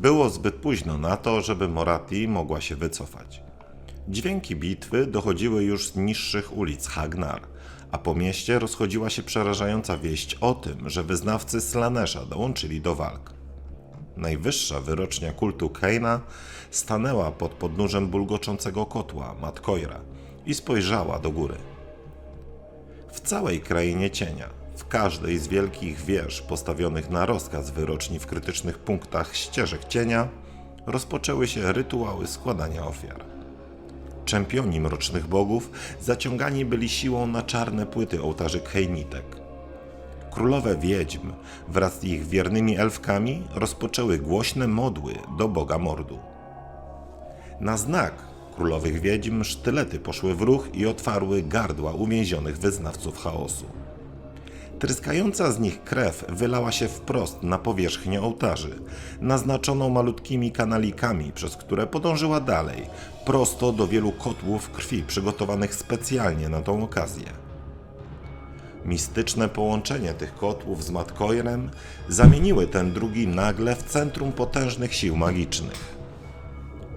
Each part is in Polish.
było zbyt późno na to, żeby Moratti mogła się wycofać. Dźwięki bitwy dochodziły już z niższych ulic Hagnar, a po mieście rozchodziła się przerażająca wieść o tym, że wyznawcy Slanesha dołączyli do walk. Najwyższa wyrocznia kultu Keina stanęła pod podnóżem bulgoczącego kotła Matkoira i spojrzała do góry. W całej krainie cienia, w każdej z wielkich wież postawionych na rozkaz wyroczni w krytycznych punktach ścieżek cienia, rozpoczęły się rytuały składania ofiar. Czempioni mrocznych bogów zaciągani byli siłą na czarne płyty ołtarzy Kejnitek. Królowe wiedźm wraz z ich wiernymi elfkami rozpoczęły głośne modły do boga mordu. Na znak królowych wiedźm sztylety poszły w ruch i otwarły gardła uwięzionych wyznawców chaosu. Tryskająca z nich krew wylała się wprost na powierzchnię ołtarzy, naznaczoną malutkimi kanalikami, przez które podążyła dalej, prosto do wielu kotłów krwi przygotowanych specjalnie na tą okazję. Mistyczne połączenie tych kotłów z Matkoirem zamieniły ten drugi nagle w centrum potężnych sił magicznych.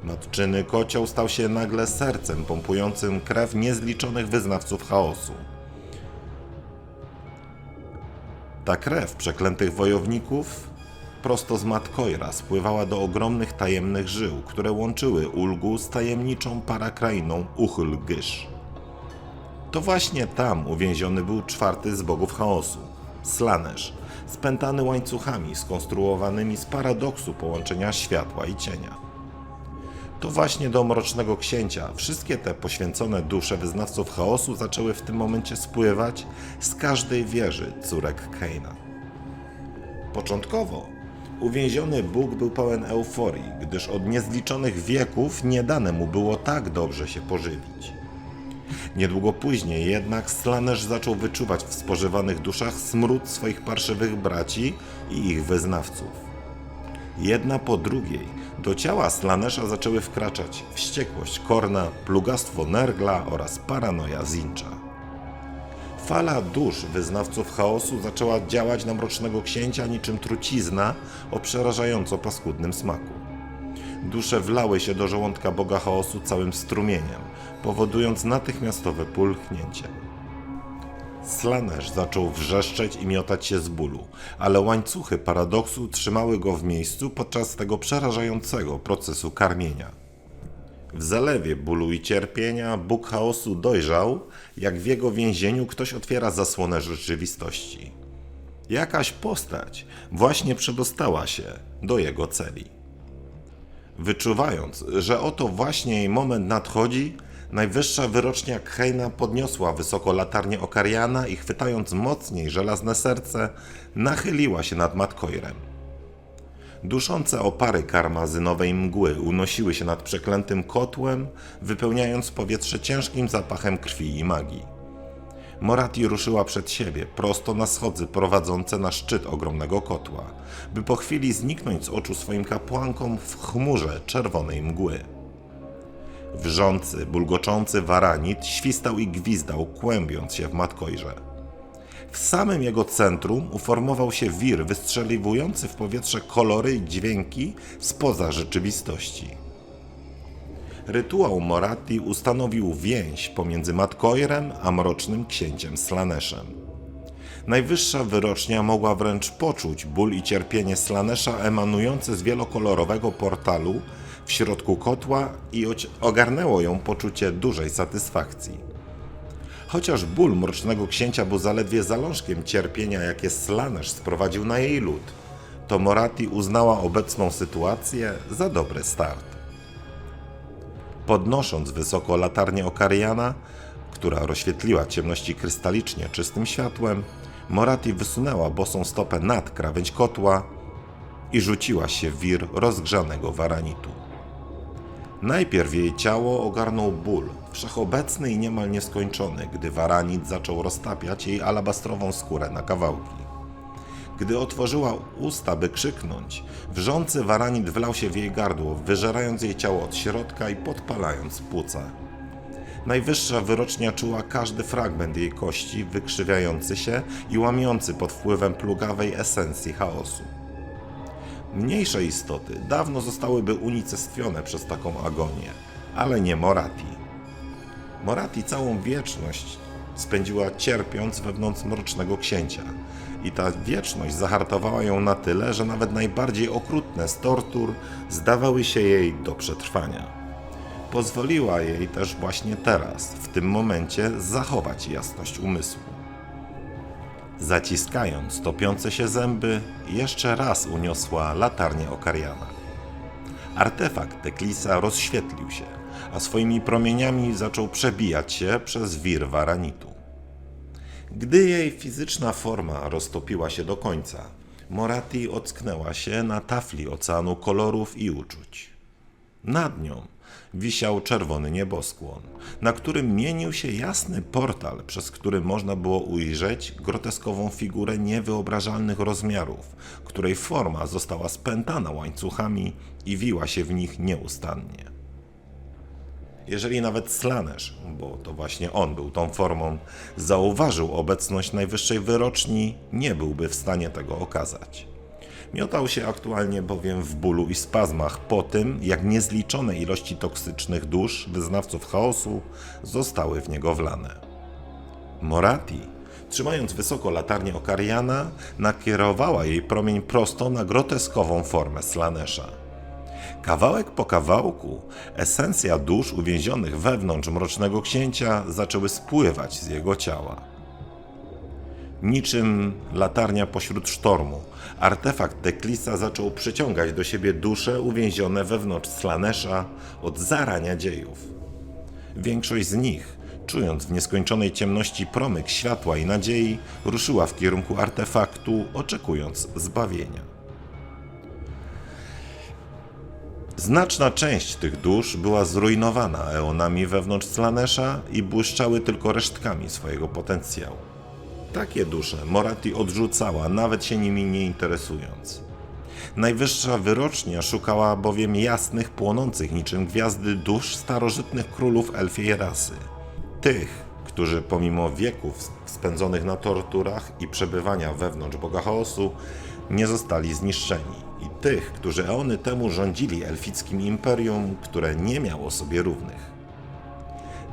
Matczyny kocioł stał się nagle sercem pompującym krew niezliczonych wyznawców chaosu. Ta krew przeklętych wojowników prosto z Matkoira spływała do ogromnych tajemnych żył, które łączyły Ulgu z tajemniczą parakrainą Uchylgysz. To właśnie tam uwięziony był czwarty z bogów chaosu, Slanesh, spętany łańcuchami skonstruowanymi z paradoksu połączenia światła i cienia. To właśnie do Mrocznego Księcia wszystkie te poświęcone dusze wyznawców chaosu zaczęły w tym momencie spływać z każdej wieży córek Keina. Początkowo uwięziony Bóg był pełen euforii, gdyż od niezliczonych wieków nie dane mu było tak dobrze się pożywić. Niedługo później jednak Slanesh zaczął wyczuwać w spożywanych duszach smród swoich parszywych braci i ich wyznawców. Jedna po drugiej do ciała Slanesza zaczęły wkraczać wściekłość Korna, plugastwo Nergla oraz paranoja Zincha. Fala dusz wyznawców chaosu zaczęła działać na Mrocznego Księcia niczym trucizna o przerażająco paskudnym smaku. Dusze wlały się do żołądka Boga Chaosu całym strumieniem, powodując natychmiastowe pulchnięcie. Slanesh zaczął wrzeszczeć i miotać się z bólu, ale łańcuchy paradoksu trzymały go w miejscu podczas tego przerażającego procesu karmienia. W zalewie bólu i cierpienia Bóg chaosu dojrzał, jak w jego więzieniu ktoś otwiera zasłonę rzeczywistości. Jakaś postać właśnie przedostała się do jego celi. Wyczuwając, że oto właśnie jej moment nadchodzi, najwyższa wyrocznia Kheina podniosła wysoko latarnię Okariana i chwytając mocniej żelazne serce, nachyliła się nad Matkoirem. Duszące opary karmazynowej mgły unosiły się nad przeklętym kotłem, wypełniając powietrze ciężkim zapachem krwi i magii. Morati ruszyła przed siebie, prosto na schody prowadzące na szczyt ogromnego kotła, by po chwili zniknąć z oczu swoim kapłankom w chmurze czerwonej mgły. Wrzący, bulgoczący waranit świstał i gwizdał, kłębiąc się w matkoirze. W samym jego centrum uformował się wir wystrzeliwujący w powietrze kolory i dźwięki spoza rzeczywistości. Rytuał Moratti ustanowił więź pomiędzy Matkoirem a mrocznym księciem Slaneszem. Najwyższa wyrocznia mogła wręcz poczuć ból i cierpienie Slanesza emanujące z wielokolorowego portalu w środku kotła i ogarnęło ją poczucie dużej satysfakcji. Chociaż ból mrocznego księcia był zaledwie zalążkiem cierpienia, jakie Slanesh sprowadził na jej lud, to Morati uznała obecną sytuację za dobry start. Podnosząc wysoko latarnię Okariana, która rozświetliła ciemności krystalicznie czystym światłem, Morati wysunęła bosą stopę nad krawędź kotła i rzuciła się w wir rozgrzanego waranitu. Najpierw jej ciało ogarnął ból, wszechobecny i niemal nieskończony, gdy waranit zaczął roztapiać jej alabastrową skórę na kawałki. Gdy otworzyła usta, by krzyknąć, wrzący waranit wlał się w jej gardło, wyżerając jej ciało od środka i podpalając płuca. Najwyższa wyrocznia czuła każdy fragment jej kości, wykrzywiający się i łamiący pod wpływem plugawej esencji chaosu. Mniejsze istoty dawno zostałyby unicestwione przez taką agonię, ale nie Morati. Morati całą wieczność spędziła cierpiąc wewnątrz mrocznego księcia. I ta wieczność zahartowała ją na tyle, że nawet najbardziej okrutne z tortur zdawały się jej do przetrwania. Pozwoliła jej też właśnie teraz, w tym momencie, zachować jasność umysłu. Zaciskając topiące się zęby, jeszcze raz uniosła latarnię Okariana. Artefakt Teklisa rozświetlił się, a swoimi promieniami zaczął przebijać się przez wir waranitu. Gdy jej fizyczna forma roztopiła się do końca, Morati ocknęła się na tafli oceanu kolorów i uczuć. Nad nią wisiał czerwony nieboskłon, na którym mienił się jasny portal, przez który można było ujrzeć groteskową figurę niewyobrażalnych rozmiarów, której forma została spętana łańcuchami i wiła się w nich nieustannie. Jeżeli nawet Slanesh, bo to właśnie on był tą formą, zauważył obecność najwyższej wyroczni, nie byłby w stanie tego okazać. Miotał się aktualnie bowiem w bólu i spazmach po tym, jak niezliczone ilości toksycznych dusz wyznawców chaosu zostały w niego wlane. Morati, trzymając wysoko latarnię Okariana, nakierowała jej promień prosto na groteskową formę Slanesha. Kawałek po kawałku esencja dusz uwięzionych wewnątrz mrocznego księcia zaczęły spływać z jego ciała. Niczym latarnia pośród sztormu, artefakt Teklisa zaczął przyciągać do siebie dusze uwięzione wewnątrz Slanesha od zarania dziejów. Większość z nich, czując w nieskończonej ciemności promyk światła i nadziei, ruszyła w kierunku artefaktu, oczekując zbawienia. Znaczna część tych dusz była zrujnowana eonami wewnątrz Slanesha i błyszczały tylko resztkami swojego potencjału. Takie dusze Morati odrzucała, nawet się nimi nie interesując. Najwyższa wyrocznia szukała bowiem jasnych, płonących niczym gwiazdy dusz starożytnych królów elfiej rasy. Tych, którzy pomimo wieków spędzonych na torturach i przebywania wewnątrz Boga Chaosu, nie zostali zniszczeni. I tych, którzy eony temu rządzili elfickim imperium, które nie miało sobie równych.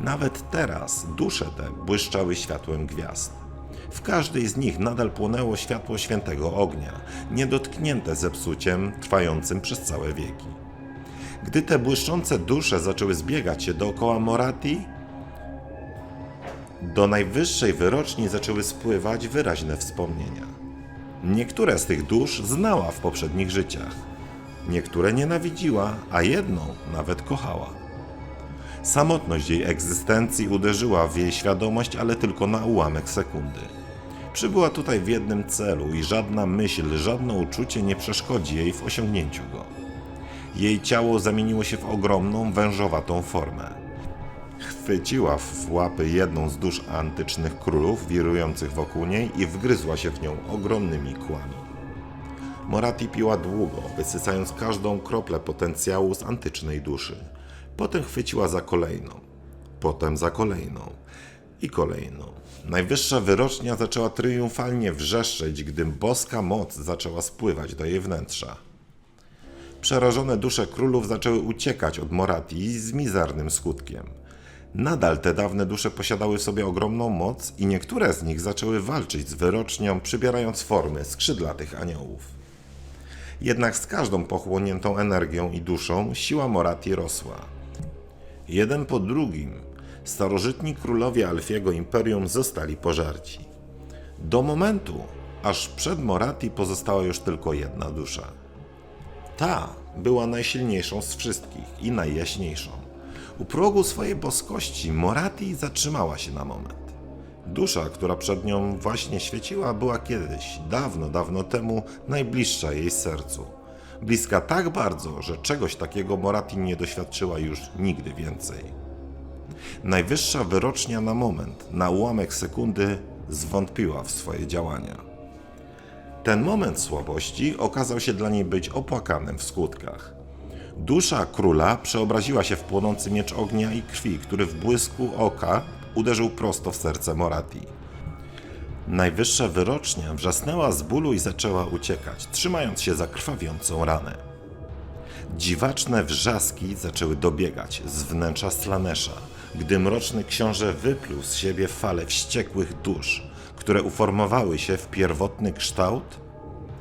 Nawet teraz dusze te błyszczały światłem gwiazd. W każdej z nich nadal płonęło światło świętego ognia, niedotknięte zepsuciem trwającym przez całe wieki. Gdy te błyszczące dusze zaczęły zbiegać się dookoła Morati, do najwyższej wyroczni zaczęły spływać wyraźne wspomnienia. Niektóre z tych dusz znała w poprzednich życiach, niektóre nienawidziła, a jedną nawet kochała. Samotność jej egzystencji uderzyła w jej świadomość, ale tylko na ułamek sekundy. Przybyła tutaj w jednym celu i żadna myśl, żadne uczucie nie przeszkodzi jej w osiągnięciu go. Jej ciało zamieniło się w ogromną, wężowatą formę. Chwyciła w łapy jedną z dusz antycznych królów wirujących wokół niej i wgryzła się w nią ogromnymi kłami. Morati piła długo, wysysając każdą kroplę potencjału z antycznej duszy. Potem chwyciła za kolejną, potem za kolejną i kolejną. Najwyższa wyrocznia zaczęła triumfalnie wrzeszczeć, gdy boska moc zaczęła spływać do jej wnętrza. Przerażone dusze królów zaczęły uciekać od Morati z mizernym skutkiem. Nadal te dawne dusze posiadały w sobie ogromną moc i niektóre z nich zaczęły walczyć z wyrocznią, przybierając formy skrzydlatych aniołów. Jednak z każdą pochłoniętą energią i duszą siła Morati rosła. Jeden po drugim starożytni królowie Alfiego Imperium zostali pożarci. Do momentu, aż przed Morati pozostała już tylko jedna dusza. Ta była najsilniejszą z wszystkich i najjaśniejszą. U progu swojej boskości Morati zatrzymała się na moment. Dusza, która przed nią właśnie świeciła, była kiedyś, dawno, dawno temu, najbliższa jej sercu. Bliska tak bardzo, że czegoś takiego Morati nie doświadczyła już nigdy więcej. Najwyższa wyrocznia na moment, na ułamek sekundy, zwątpiła w swoje działania. Ten moment słabości okazał się dla niej być opłakanym w skutkach. Dusza króla przeobraziła się w płonący miecz ognia i krwi, który w błysku oka uderzył prosto w serce Morati. Najwyższa wyrocznia wrzasnęła z bólu i zaczęła uciekać, trzymając się za krwawiącą ranę. Dziwaczne wrzaski zaczęły dobiegać z wnętrza Slanesza, gdy mroczny książę wypluł z siebie falę wściekłych dusz, które uformowały się w pierwotny kształt,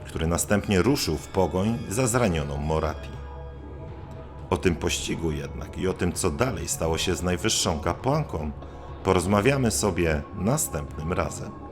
który następnie ruszył w pogoń za zranioną Morati. O tym pościgu jednak i o tym, co dalej stało się z najwyższą kapłanką, porozmawiamy sobie następnym razem.